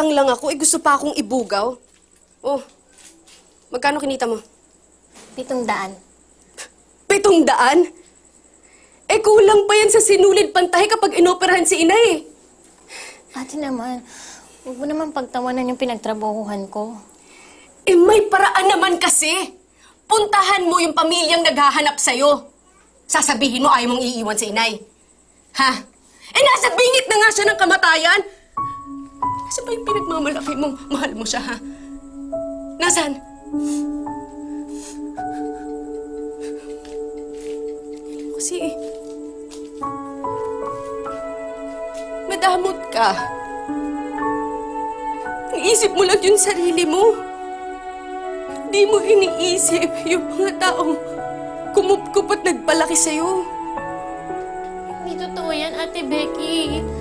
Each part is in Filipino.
utang lang ako, eh gusto pa akong ibugaw. Oh, magkano kinita mo? Pitong daan. Pitong daan? Eh kulang pa yan sa sinulid pantahe kapag inoperahan si inay eh. Ate naman, huwag mo naman pagtawanan yung pinagtrabahuhan ko. Eh may paraan naman kasi. Puntahan mo yung pamilyang naghahanap sa'yo. Sasabihin mo ayaw mong iiwan si inay. Ha? Eh nasa bingit na nga siya ng kamatayan. Nasaan ba yung pinagmamalaki mong mahal mo siya, ha? Nasaan? Kasi madamot ka. Iisip mo lang yung sarili mo. Di mo iniisip yung mga taong kumupkup at nagpalaki sa'yo. Hindi totoo yan, Ate Becky.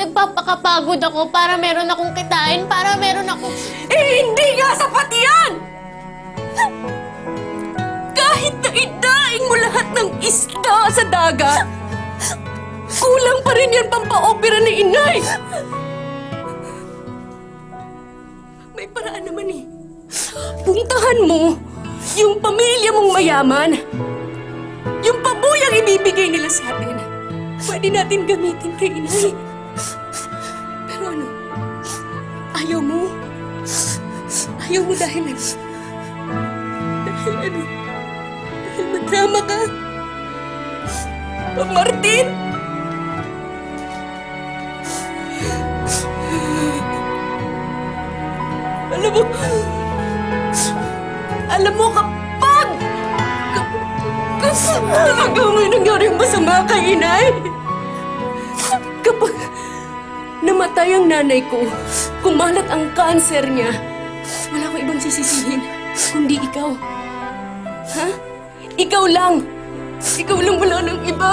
Nagpapakapagod ako para meron akong kitain, para meron akong... Eh, hindi nga sapat yan! Kahit na idaing mo lahat ng isda sa dagat, kulang pa rin yan pampaopera ni inay! May paraan naman eh. Puntahan mo yung pamilya mong mayaman. Yung pabuyang ibibigay nila sa atin. Pwede natin gamitin kay inay. Pero ano? Ayaw mo? Ayaw mo dahil ano? Dahil ano? Dahil madrama ka? O Martin? Alam mo, alam mo kapag, kapag talaga may nangyaring masama kay inay, kapag namatay ang nanay ko, kumalat ang kanser niya, wala ko ibang sisisihin, kundi ikaw. Ha? Ikaw lang! Ikaw lang wala ng iba!